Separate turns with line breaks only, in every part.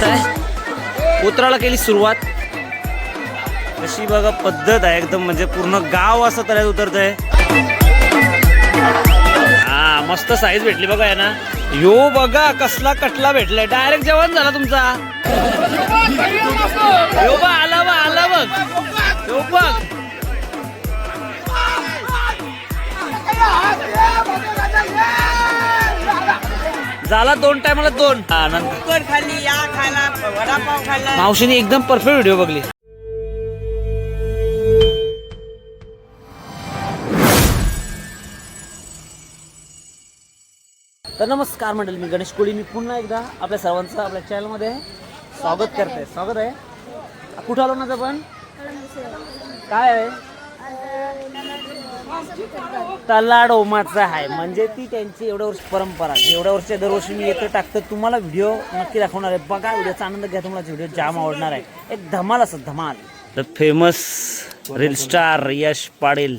बघताय उतराला केली सुरुवात कशी बघा पद्धत आहे एकदम म्हणजे पूर्ण गाव असं तऱ्यात उतरत आहे हा मस्त साईज भेटली बघा या ना यो बघा कसला कटला भेटलाय डायरेक्ट जेवण झाला तुमचा यो बा आला बा आला बघ यो बघ झाला दोन टायमाला दोन. हा, नंतर.
खाल्ली या खायला वडापाव खाल्ला.
मावशीने एकदम परफेक्ट व्हिडिओ बघली. तर नमस्कार मंडळी मी गणेश कोळी. मी पुन्हा एकदा आपल्या सर्वांचं आपल्या चॅनलमध्ये स्वागत करते स्वागत आहे. कुठं आलो ना आपण? काय आहे? तलाड ओमाचा आहे. म्हणजे ती त्यांची एवढ्या वर्ष परंपरा. एवढ्या वर्ष दरवर्षी मी येतं टाकतं. तुम्हाला व्हिडिओ नक्की दाखवणार आहे. बघा व्हिडिओचा आनंद घ्या तुम्हाला. व्हिडिओ जाम आवडणार आहे. एक धमाल असं धमाल. The famous reel star Yash Patil.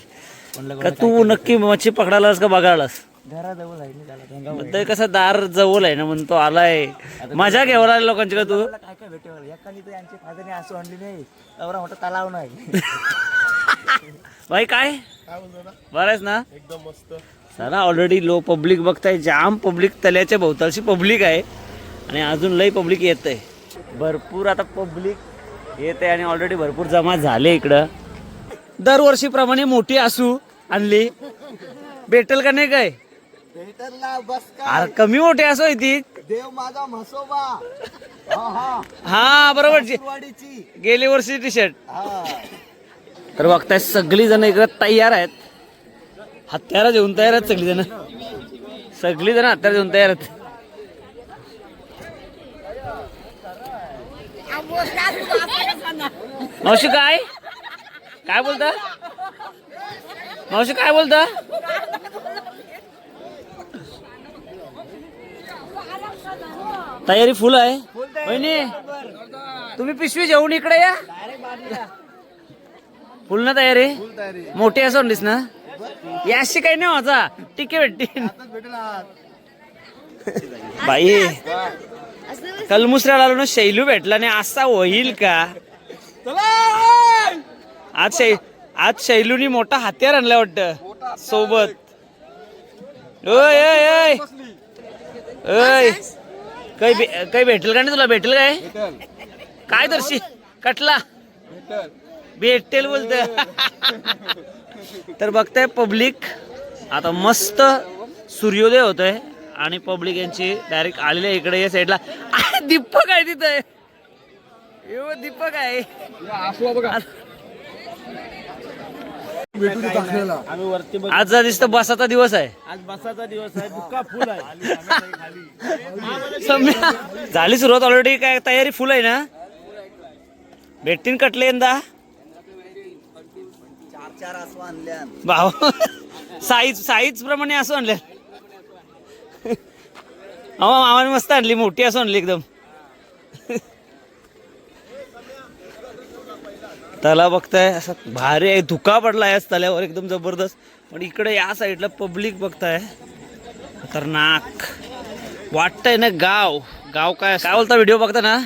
का तू नक्की मच्छी पकडालास का बघायलास?
घराजवळ आहे निघाला
ते कसं दार जवळ आहे ना म्हणून तो आलाय. मजा घ्यावं लागली लोकांची का तू?
काय काय भेटेल एकाने तर यांची फादरने असं आणली नाही एवढा मोठा तलाव नाही
भाई काय? बरं आहेस ना? एकदम मस्त. चला ऑलरेडी लो पब्लिक बघताय जाम पब्लिक तल्याच्या भोवतालची पब्लिक आहे. आणि अजून लई पब्लिक येत आहे भरपूर आता पब्लिक येत आहे आणि ऑलरेडी भरपूर जमा झाले इकडं. दरवर्षीप्रमाणे मोठी आसू आणली. भेटेल का नाही काय? अरे कमी मोठी असो आहे ती
देव माझा म्हसोबा. हा हा.
हा बरोबर. गेली वर्षी टी शर्ट तर बघताय सगळी जण इकडे तयार आहेत. हत्यारा घेऊन तयार आहेत सगळी जण सगळी जण हत्यार घेऊन तयार आहेत. मावशी काय? काय बोलता? मावशी काय बोलता? तयारी फुल आहे. बहिणी तुम्ही पिशवी जेवून इकडे या. फुल ना तयारी? मोठी असं म्हणलीस ना? याशी काही नाही माझा टिके भेटतील. बाई कलमुसऱ्याला आलो ना शैलू भेटला नाही असा होईल का? आज शै आज शैलूनी मोठा हत्यार आणला वाटत सोबत. ओय ओय ओय. ओय. काही काही भेटेल का नाही तुला? भेटेल काय? काय दर्शी? कटला. भेटेल बोलत. तर बघताय पब्लिक आता मस्त सूर्योदय होतोय आणि पब्लिक यांची डायरेक्ट आलेली आहे इकडे या साईडला आ, दीपक आहे तिथे. यो दीपक आहे. आज दिसत बसाचा दिवस आहे.
आज बसाचा दिवस आहे दुःखा फुल आहे.
सम्या झाली सुरुवात ऑलरेडी काय तयारी फुल आहे ना? भेटतीन कटले यंदा?
चार चार असं आणल्या
भाव साईज साईज प्रमाणे असं आणलं अहो मामाने मस्त आणली मोठी असं आणली एकदम. तला बघताय असं भारी आहे धुका पडला आहे तल्यावर एकदम जबरदस्त. पण इकडे या साईडला पब्लिक बघताय. खतरनाक. वाटतंय ना गाव. गाव काय काय बोलता व्हिडिओ बघता ना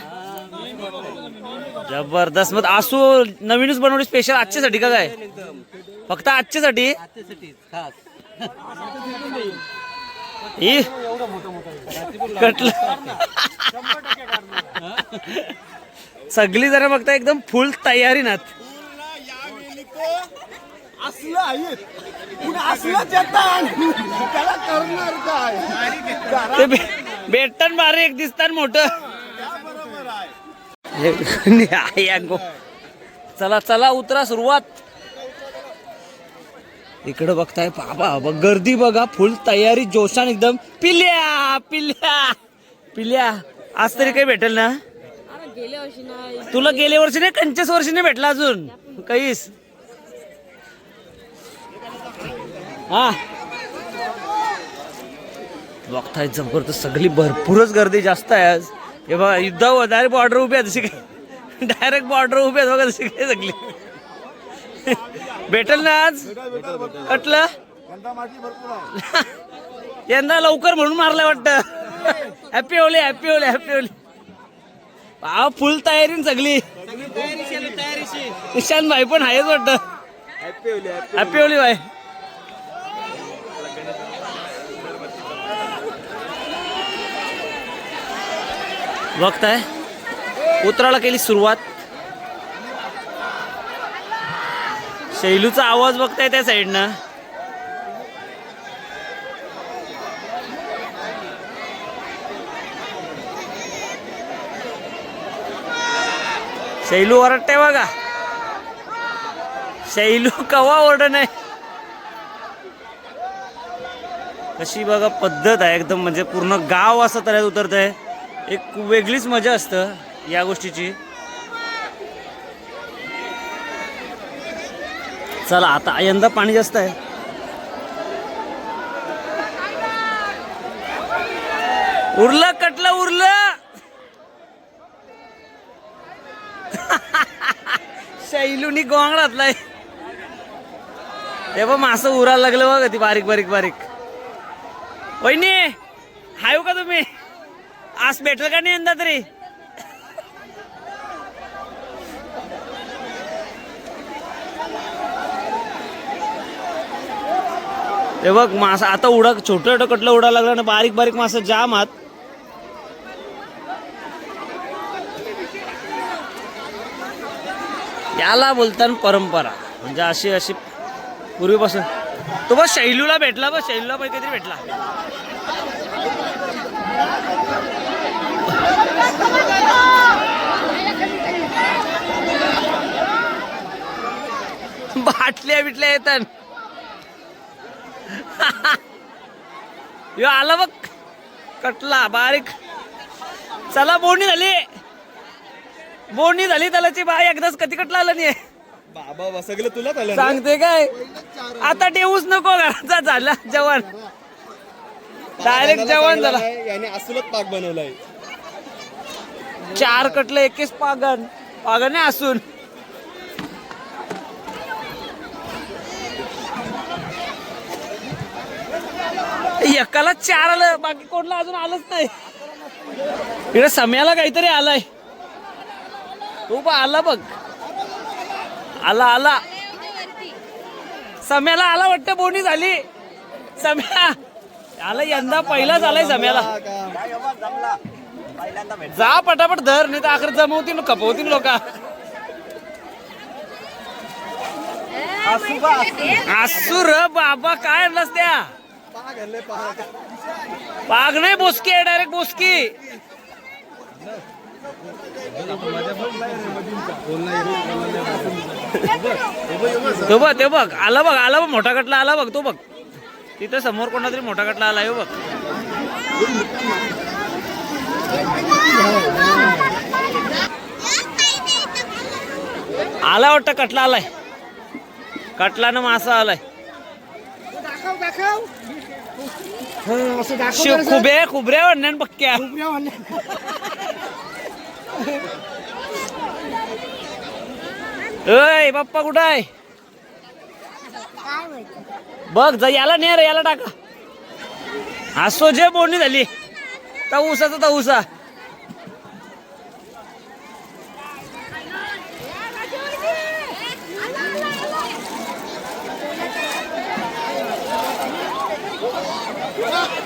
जबरदस्त. मग आसू नवीनच बनवली स्पेशल आजच्यासाठी का काय? फक्त आजच्यासाठी? ही कटलं. सगळी जरा बघता एकदम फुल तयारी नात.
असलं आहे. पुढे असलं जतान त्याला करणार काय?
ते भे- भेटतान भारी एक दिसतान चला चला उतरा सुरुवात. इकडं बघताय बाबा गर्दी बघा फुल तयारी जोशान एकदम. पिल्या पिल्या पिल्या. आज तरी काही भेटेल ना? तुला गेल्या वर्षी नाही कंचेस वर्षी नाही भेटला अजून? काहीच. हा. बघताय जबरदस्त सगळी भरपूरच गर्दी जास्त आहे आज. हे बघा युद्धावर डायरेक्ट बॉर्डर उभी आहे तशी काय डायरेक्ट बॉर्डर उभी आहे बघा तशी काय सगळी. भेटेल ना आज? कटलं? यंदा लवकर म्हणून मारलं वाटतं. Happy Holi happy Holi happy Holi हा फुल तयारी सगळी निशांत भाई पण आहेच वाटत. हॅपी ओली भाई. बघताय उतराला केली सुरुवात. शैलूचा आवाज बघताय त्या साईडनं. शैलू ओरडते बघा. शैलू कवा ओरड नाही कशी बघा पद्धत आहे एकदम म्हणजे पूर्ण गाव असं तऱ्यात उतरत आहे एक वेगळीच मजा असतं या गोष्टीची. चला आता यंदा पाणी जास्त आहे. उरलं कटलं उरलं. शैलूनी गोंग घातलाय. हे बघ मासं उरायला लागलं बघ ती बारीक बारीक बारीक. वहिनी हाय हो का तुम्ही? आज भेटल का नाही यंदा तरी? ते बघ मासा आता उडा छोटं छोटं कटलं उडायला लागलं आणि बारीक बारीक मासा जाम आत याला बोलतात परंपरा. म्हणजे अशी अशी पूर्वीपासून तो बस शैलूला भेटला बस शैलूला पण कधी भेटला. बाटल्या बिटल्या येतात. यो आला बघ. कटला बारीक. चला बोडणी झाली. बोडणी झाली त्यालाची बाय एकदाच कधी कटला आला नाही
बाबा सगळं
सांगते काय? आता ठेवूच नको घराचा झाला जेवण. डायरेक्ट जेवण झाला.
याने असलच पाक बनवलाय.
चार कटले एकेच पागन पागन नाही असून. एकाला चार आलं बाकी कोणला अजून आलंच नाही. इकडे सम्याला काहीतरी आलाय. तू बा आला बघ. आला आला. सम्याला आला वाटतं बोनी झाली. सम्या आला यंदा पहिलाच आलाय सम्याला. जा पटापट धर नाही तर आखर जमवतील कपवतील लोक. असू र बाबा काय आणलास त्या? पाग नाही बोसकी आहे डायरेक्ट बोसकी. तो बघ ते बघ. आला बघ आला बघ मोठा कटला आला बघ तो बघ. तिथं समोर कोणता तरी मोठा कटला आला हे बघ. आला वाटतं कटला आलाय. कटलानं मासा आलाय. खुबे खुबऱ्या म्हणण्यान पक्क्या अय बाप्पा कुठं आहे? बघ जा याला नाही रे याला टाका. असो जे बोलणी झाली. तऊसाचा तऊसा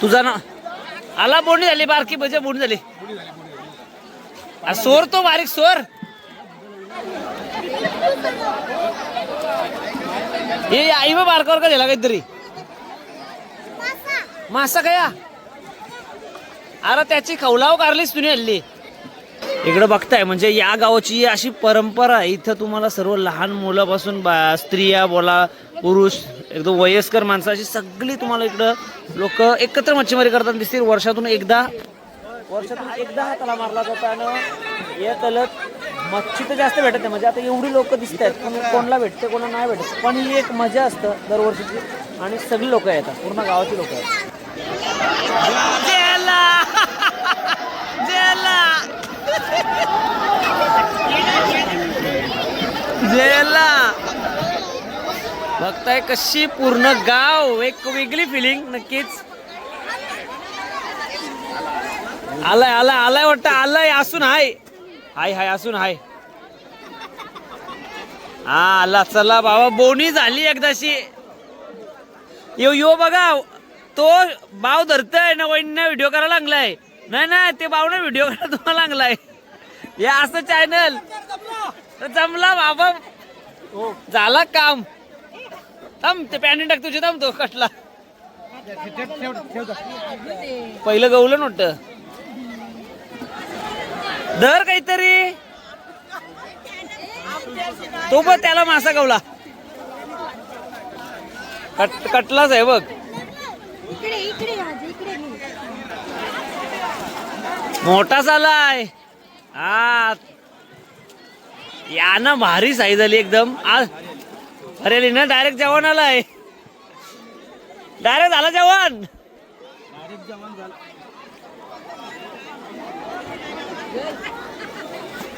तुझा ना आला बोलणी झाली बारकी बजे बोलणी झाली. सोर तो बारीक सोर. हे आई बा बारकावर का दिला काहीतरी? मासा कया अरे त्याची खवलाव कारलीस तुम्ही हल्ली. इकडं बघताय म्हणजे या गावाची अशी परंपरा आहे. इथं तुम्हाला सर्व लहान मुलापासून बा स्त्रिया बोला पुरुष एकदम वयस्कर माणसं अशी सगळी तुम्हाला इकडं लोक एकत्र मच्छीमारी करताना दिसतील. वर्षातून एकदा वर्षातून एकदा हा तला मारला जातो आणि या तलत मच्छी तर जास्त भेटत नाही. म्हणजे आता एवढी लोक दिसत आहेत पण कोणाला भेटते कोणाला नाही भेटत. पण ही एक मजा असतं दरवर्षीची. आणि सगळी लोक येतात पूर्ण गावाची लोक आहेत जेला! बघताय कशी पूर्ण गाव एक वेगळी फिलिंग नक्कीच. आलाय आलाय आलाय वाटतं. आलाय असून हाय. हाय हाय असून हाय. हा आला चला बाबा बोनी झाली एकदाशी. यो यो बघा तो बाव धरतय ना वहिनी व्हिडिओ करायला लागलाय. नाही नाही ते बाव ना व्हिडिओ करायला तुम्हाला लागलाय. हे असं चॅनल जमला बाबा. झाला काम. थांब ते पॅन्ट टाक तुझे थांब तो कटला पहिलं गवलं नव्हतं. दर काहीतरी. तो पण त्याला मासा गवला कट कटलाच आहे बघ.
इकडे इकडे राज इकडे घे.
मोठा झालाय. हा. या ना भारी साईज झाली एकदम. आज अरे ना डायरेक्ट जेवण आलाय. डायरेक्ट झाला जेवण.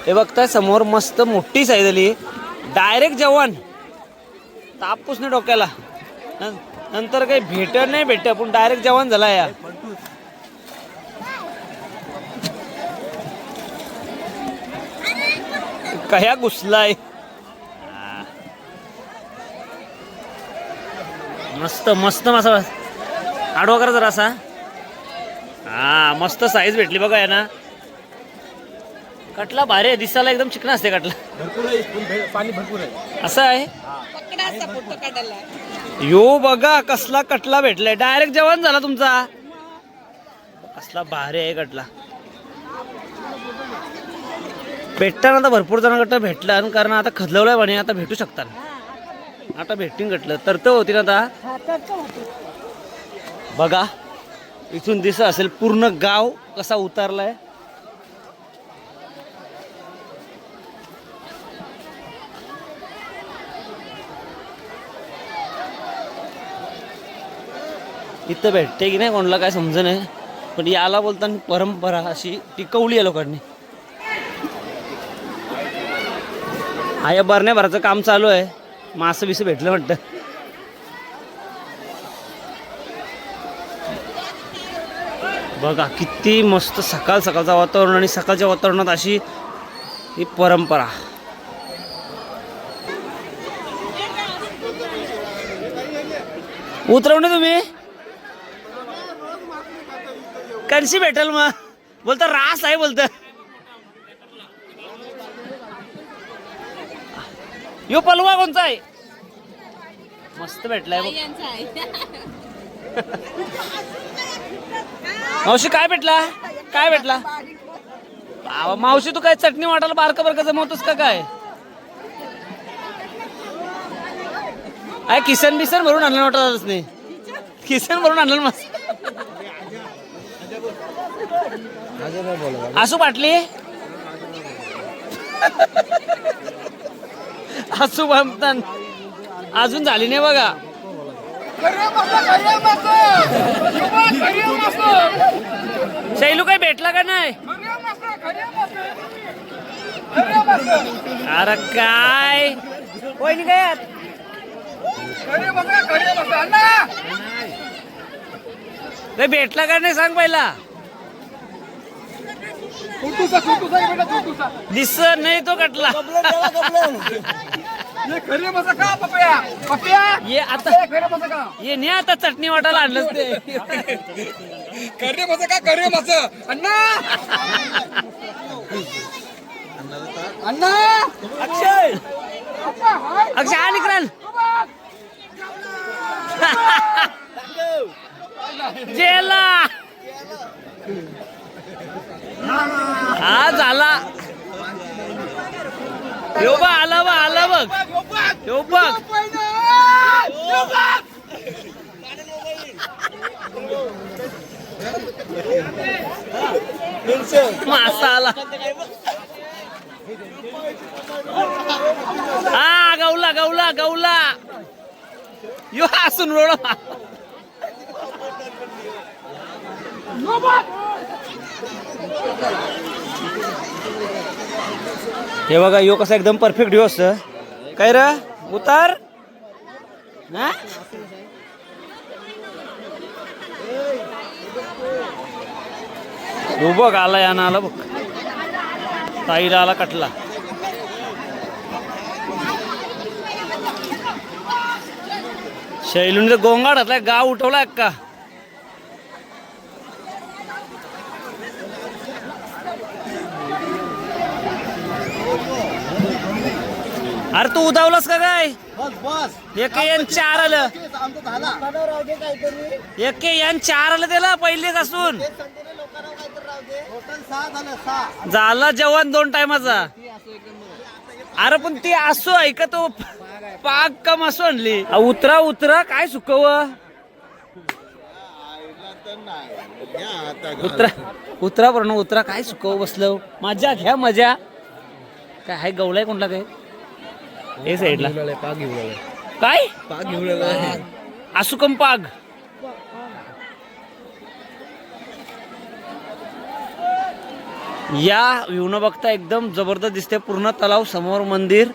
हे बघताय समोर मस्त मोठी साईज आली. डायरेक्ट जेवण तापूस नाही डोक्याला. नंतर काही भेट नाही भेट पण डायरेक्ट जेवण झाला या. कया घुसलाय. मस्त मस्त मासा आडवा करा जरा असा हा मस्त साईज भेटली बघा या ना कटला भारी आहे दिसायला एकदम चिकना असते कटला.
भरपूर आहे पाणी भरपूर आहे.
असं आहे? यो बघा कसला कटला भेटलाय. डायरेक्ट जेवण झाला तुमचा. कसला भारी आहे कटला. भेटताना आता भरपूर जणांकडं भेटला कारण आता खदलवलंय म्हणे आता भेटू शकतात. आता भेटून घटलं तर तर होती ना आता
तो.
बघा इथून दिसत असेल पूर्ण गाव कसा उतरलाय. इथं भेटते की नाही कोणाला काय समज नाही पण याला बोलताना परंपरा अशी टिकवली आहे लोकांनी. आया या बरण्या भराचं काम चालू आहे. मासं बिसं भेटलं म्हणतं बघा किती मस्त सकाळ सकाळचं वातावरण आणि सकाळच्या वातावरणात अशी ही परंपरा. उतरवणे तुम्ही? कणशी भेटल मग. बोलता रास आहे बोलत. यो पलवा कोणचा आहे? मस्त भेटलाय बघ. मावशी काय भेटला? काय भेटला? मावशी तू काय चटणी वाटायला बारका बारका जमवतोस का काय? किसन बिसन भरून आणलं वाटतच नाही. किसन भरून आणलं मस्त. असू पाटली? असू बामतान अजून झाली नाही बघा. शैलू काही भेटला का नाही? अरे काय? वहिनी काय? काही भेटला का नाही सांग पहिला? दिसत नाही तो कटला. ये आता ये नाही आता चटणी वाटायला आणलंच ते
करे मसा का करे मसा अण्णा! अण्णा!
अक्षय! अक्षय हा निकराल जेला. हा झाला. ह्यो बा आला बा आला बघ. ह्यो बघ. मासा आला. हा गौला गौला गौला यो हसून रोड हे बघा यो कसा एकदम परफेक्ट यो असतं काय र? उतार. हा? बघ आला यानं आला बघ. ताईला आला कटला. शैलून गोंगाट घातलाय गाव उठवलाय का अरे तू उदावलास का काय?
बस बस.
एक यान चार आलं.
आमचं झाला लोकांना राहू दे काहीतरी.
एक यान चार आलं त्याला पहिलेच असून.
झालं
जेवण दोन टायमाचा. अरे पण ती असो ऐका तो. पाक कम असो आणली. उतरा उतरा काय सुकव? उतरा उतरा बरं उतरा. काय सुकव बसलं? मजा घ्या मजा. काय हाय गवलाय कोणला काय हे साईडला काय? असुकम पाग. या व्ह्यू न बघता एकदम जबरदस्त दिसते. पूर्ण तलाव समोर मंदिर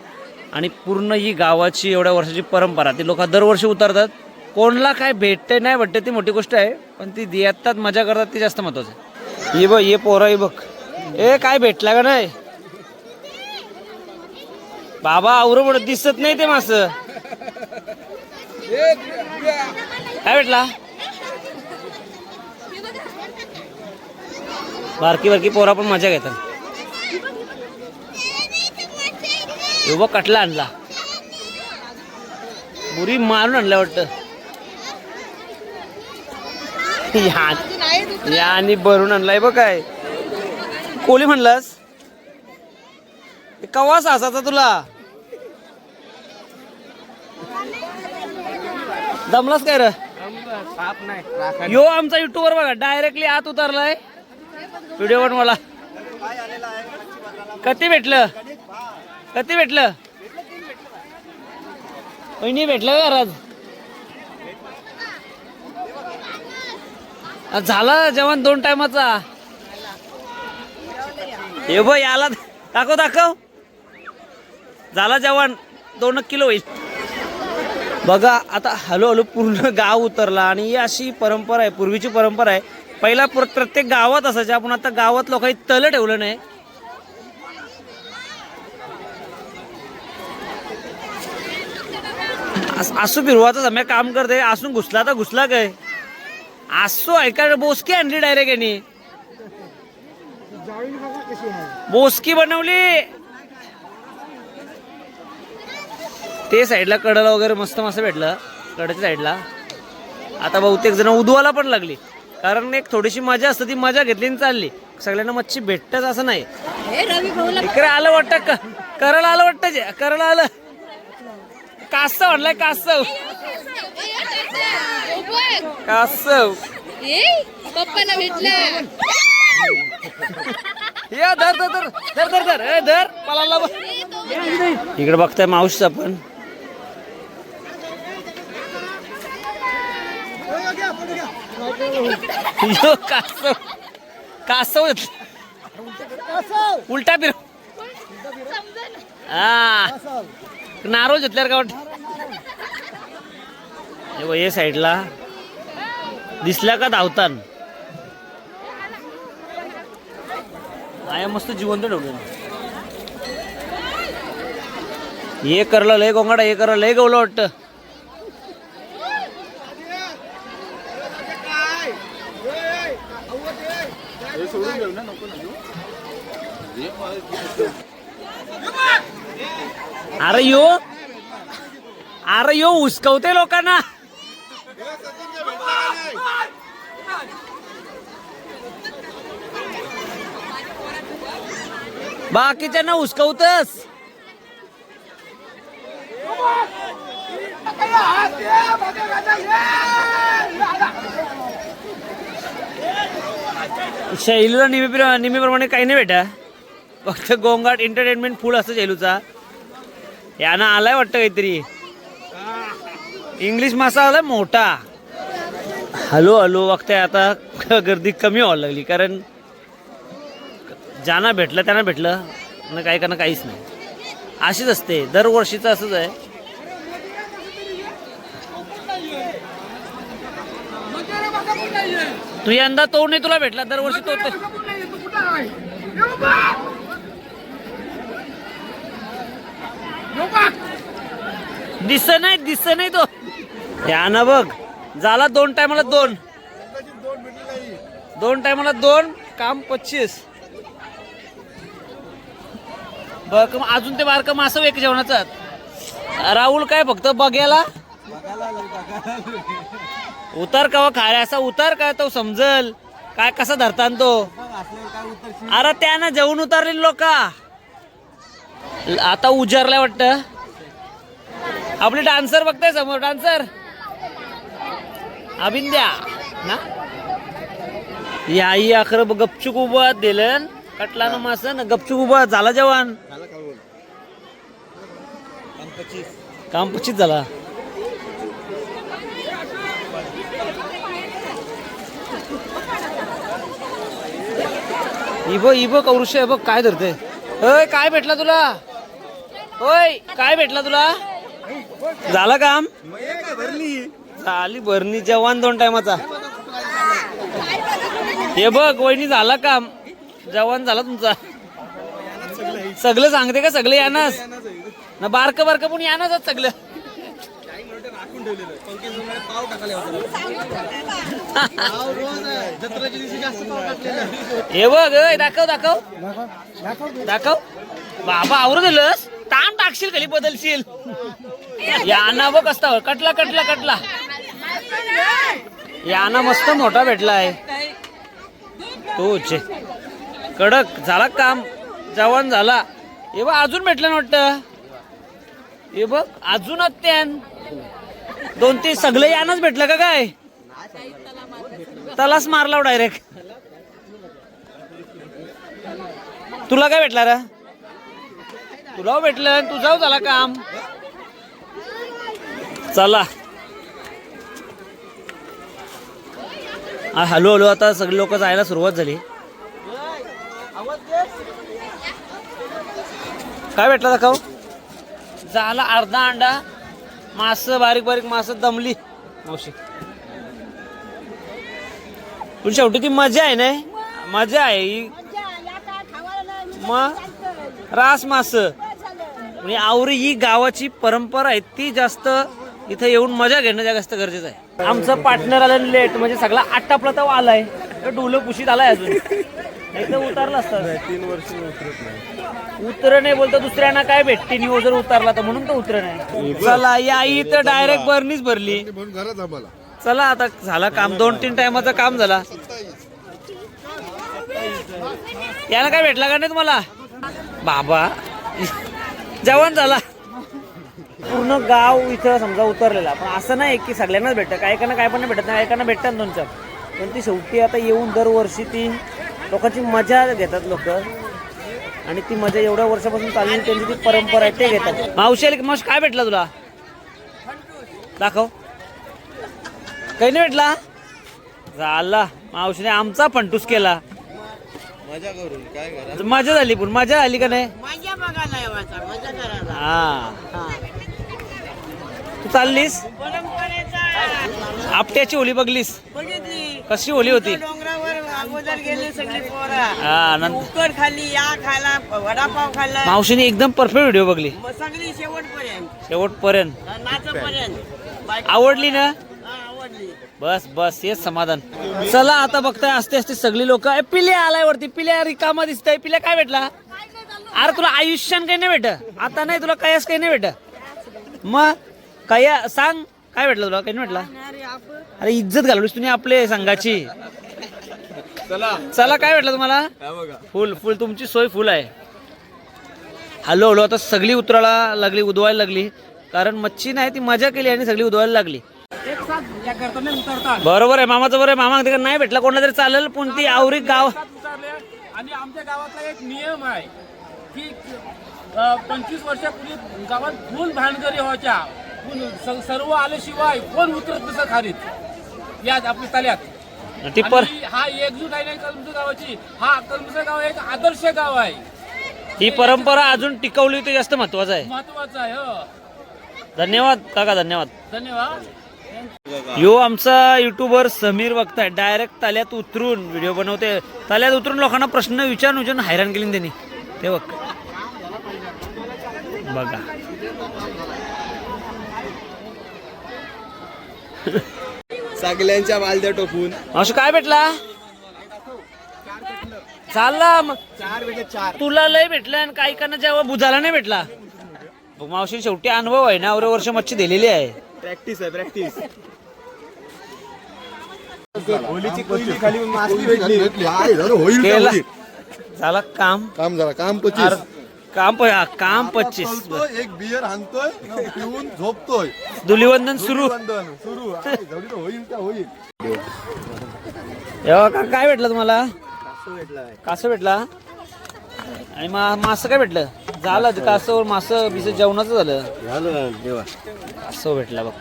आणि पूर्ण ही गावाची एवढ्या वर्षाची परंपरा. ती लोक दरवर्षी उतरतात. कोणला काय भेटते नाही भेटते ती मोठी गोष्ट आहे पण ती येतात मजा करतात ती जास्त महत्वाचं आहे. ये बघ ये पोरा ये बघ. ए काय भेटला का नाही? बाबा आवरं दिसत नाही ते मास. काय भेटला? बारकी बारकी पोरा पण मजा घेतात. बघ कटला आणला. बुरी मारून आणला वाटत. या आणि भरून आणलाय बघ काय. कोली म्हणलास? हे कवा सासाचा तुला? दमलास काय र? यो आमचा युट्यूबर बघा डायरेक्टली आत उतरलाय. व्हिडिओ पण मला. कधी भेटलं? कधी भेटलं? वहिनी भेटलं का राज झाला जेवण दोन टायमाचा. हे बघ याला दाखव दाखव. झाला जेवण दोन किलो होईल. बघा आता हळूहळू पूर्ण गाव उतरला आणि ही अशी परंपरा आहे पूर्वीची परंपरा आहे. पहिला प्र- प्रत्येक गावात असायचे. आपण आता गावात लोकांनी तलं ठेवलं नाही. अस- असू फिरवाचं समय काम करते. असून घुसला तर घुसला काय आसू ऐका बोसकी आणली डायरेक्ट यांनी. बोसकी बनवली. ते साईडला कडला वगैरे मस्त मस्त भेटलं कडाच्या साईडला. आता बहुतेक जण उदवाला पण लागली. कारण एक थोडीशी मजा असते ती मजा घेतली आणि चालली. सगळ्यांना मच्छी भेटतच असं नाही. इकडे आलं वाटतं करायला आलं वाटतं जे करायला आलं. कासव आणलाय कासव. कासव.
पप्पाला भेटला.
या धर धर धर. धर धर धर. बघ. इकडे बघताय मावशीचा पण. यो कासव. कासव उलटा फिर हा. नारोल घेतल्यावर का वाटत? हे साईडला. दिसल्या का धावतान? आया मस्त जिवंत ठेवलं हे करलं लय गोंगाडा हे करलं लय गवलं वाटतं. अरे यो अरे यो उचकवते लोकांना. बाकीच्यांना उचकवतस शैलूला नेहमी नेहमीप्रमाणे काही नाही बेटा. फक्त गोंगाट एंटरटेनमेंट फुल असतं शैलूचा. यानं आलाय वाटतं काहीतरी. इंग्लिश मासा आलाय मोठा. हॅलो हॅलो बघताय आता गर्दी कमी व्हायला लागली कारण ज्यांना भेटलं त्यांना भेटलं न काही कारण काहीच नाही. अशीच असते दरवर्षीचं असंच आहे. तू यंदा तो नाही तुला भेटला दरवर्षी तो- दिस नाही दिस नाही तो. या ना बघ. झाला दोन टायमाला दोन. दोन टायमाला दोन काम पच्चीस. बघ मग अजून ते बारकं असं एक जेवणाचं राहुल काय फक्त बघायला? उतार का खाय असा उतार काय तो समजल? काय कसा धरतान तो? अरे त्यानं जेवून उतारले लोक. आता उजारलाय वाटत. आपले डान्सर बघताय समोर डान्सर. अभिंद्या. ना? या आई अखर गपचूक उभं दिलं कटला ना मास ना गपचूक उभा झाला जवान काम पचित झाला. इबो इबो कौरुष बघ काय धरते होय काय भेटला तुला? होय काय भेटला तुला? झालं काम? झाली भरणी जवान दोन टायमाचा. हे बघ वहिनी झाला काम. जवान झाला तुमचा. सगळं सांगते का? सगळे यानाच ना बारक बारक पण यानाच सगळं. हे बघ दाखव दाखव दाखव. दाखव. बाबा आवरू दिलंस ताण टाकशील खाली बदलशील? याना बघ असता कटला कटला कटला. याना मस्त मोठा भेटला आहे तोच कडक झाला काम? जवान झाला. हे बघ अजून भेटलं ना वाटतं? हे बघ अजून त्यान दोन तीन सगळे यानच भेटलं का काय? तलास मारला हो डायरेक्ट. तुला काय भेटला रा? तुला भेटलं तुझा झाला काम. चला. हळू हळू आता सगळे लोक जायला सुरुवात झाली. काय भेटला दाखव. झाला अर्धा अंडा. मास बारीक बारीक मास दमली. मावशी. पण शेवटी ती मजा आहे ना? मजा आहे. मग? रास मास. आणि आवरी ही गावाची परंपरा आहे ती जास्त इथं येऊन मजा घेणं जास्त गरजेचं आहे. आमचं पार्टनर आलं लेट म्हणजे सगळा आट्टापला तर आलाय. तर डोलं कुशीत आलाय अजून. एकदम उतरला असतं.
तीन वर्ष उतरत नाही.
उतर नाही बोलतो दुसऱ्यांना काय भेटते? न्यू जर उतरला तर म्हणून तो उतर नाही. चला या आई तर डायरेक्ट बर्नीच भरली. चला आता झाला काम. दोन तीन टायमाचं काम झाला. याला काय भेटला का नाही तुम्हाला? बाबा. जेवण झाला. पूर्ण गाव इथं समजा उतरलेला. पण असं नाही की सगळ्यांनाच भेटतं. काय एकानं काय पण नाही भेटत. नाही एकानं भेटतात दोन चार. पण ती शेवटी आता येऊन दरवर्षी ती लोकांची मजा घेतात लोक. आणि ती मजा एवढ्या वर्षापासून चालली त्यांची ती परंपरा आहे ते घेतात. मावशी आली की मावशी काय भेटला तुला? दाखव. काही नाही भेटला? झाला. मावशीने आमचा फंटूस केला.
मजा करून काय
मजा झाली पण. मजा आली का नाही?
बघायला यावाचा मजा करायला.
हा. तू चाललीस?
परंपरेचा.
आपट्याची होली बघलीस.
बघितली.
कशी होली होती?
डोंगरावर अगोदर गेले सगळी पोरा.
हा नंतर
उकर खाल्ली या खायला वडापाव खाल्ला.
मावशीने एकदम परफेक्ट व्हिडिओ बघली.
मग सगळी शेवटपर्यंत.
शेवटपर्यंत.
नाचपर्यंत. बायको-
आवडली ना?
हा, आवडली.
बस बस हेच समाधान. चला आता बघताय असते असते सगळी लोक पिल्या आलाय वरती पिल्या रिकामा दिसतंय. पिल्या काय भेटला? अरे तुला आयुष्यान काही नाही भेट आता नाही तुला कायच काही नाही भेट मग काय सांग काय भेटलं तुला? काही नाही भेटला? अरे इज्जत घालवलीस तुम्ही आपले संघाची. चला. काय भेटलं तुम्हाला? फुल फुल तुमची सोय फुल आहे. हॅलो हॅलो आता सगळी उतरायला लागली उदवायला लागली. कारण मच्छी नाही ती मजा केली आणि सगळी उदवायला लागली. बरोबर आहे मामाचं बरोबर आहे. मामा तिकडे नाही भेटला कोणाला तरी चालेल पण ती आवरी गाव
आणि आमच्या गावातला एक नियम आहे. की पंचवीस वर्षापूर्वी गावात फुल भानगरी व्हायच्या. सर्व आल्याशिवाय कोण उतरत नसं खारीत या आपल्या तल्यात.
पर
हा एकजूट आहे नाही कलमचं गावाची. हा कलमचं गाव एक आदर्श गाव आहे.
ही परंपरा अजून टिकवली ते जास्त महत्वाचं आहे.
महत्वाचं आहे हो.
धन्यवाद काका धन्यवाद.
धन्यवाद.
यो आमचा युट्यूबर समीर बघताय डायरेक्ट ताल्यात उतरून व्हिडिओ बनवते. ताल्यात उतरून लोकांना प्रश्न विचारून विचारून हैराण केली त्यांनी. ते बघ बघा.
सगळ्यांच्या बालद्या टोपून.
मावशी काय भेटला? चालला मग.
चार भेटले चार.
तुला लय भेटलं आणि काही काना जेव्हा बुजाला नाही भेटला. बघ, मावशी शेवटी अनुभव आहे ना एवढे वर्ष मच्छी दिलेली आहे.
प्रॅक्टिस आहे प्रॅक्टिस होलीची कोयली खाली मासली भेटली.
होईल?
झाला काम.
काम झाला. काम पच्चीस
अर- काम प- हा, काम पच्चीस
एक बियर हाणतोय न पिऊन झोपतोय.
धुलीवंदन सुरू.
सुरू. आहे, जेवढी तर होईल का होईल.
एव्हा का काय भेटलं तुम्हाला? कासव भेटला आणि मा मासं काय भेटलं? झालं ते कासव मासं बिस जेवणाचं झालं.
झालं देवा.
कासव भेटला बघ.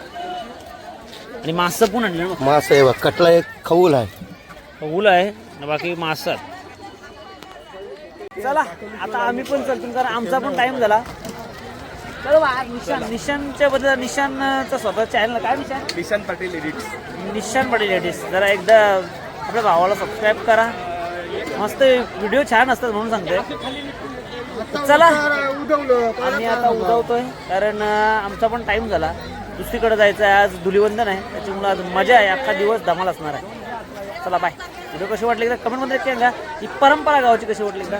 आणि मासं पण आणलं बघ.
मास आहे बघ कटला एक खवूल आहे.
ऊल आहे आणि बाकी मासं चला आता आम्ही पण चलतो. कारण आमचा पण टाइम झाला. चलो बा, निशान. निशानच्या बद्दल निशानचं स्वतः चॅनल काय निशान?
निशांत पाटील एडिट्स
निशान पडेल लेडीज जरा एकदा आपल्या भावाला सबस्क्राईब करा. मस्त व्हिडिओ छान असतात म्हणून सांगते चला. आम्ही आता उदावतोय कारण अं, आमचा पण टाइम झाला. दुसरीकडे जायचं आहे आज धुलीवंदन आहे. त्याच्यामुळे आज मजा आहे. अख्खा दिवस धमाल असणार आहे. चला बाय व्हिडिओ कशी वाटली एकदा कमेंटमध्ये सांगा. ही परंपरा गावाची कशी वाटली एकदा?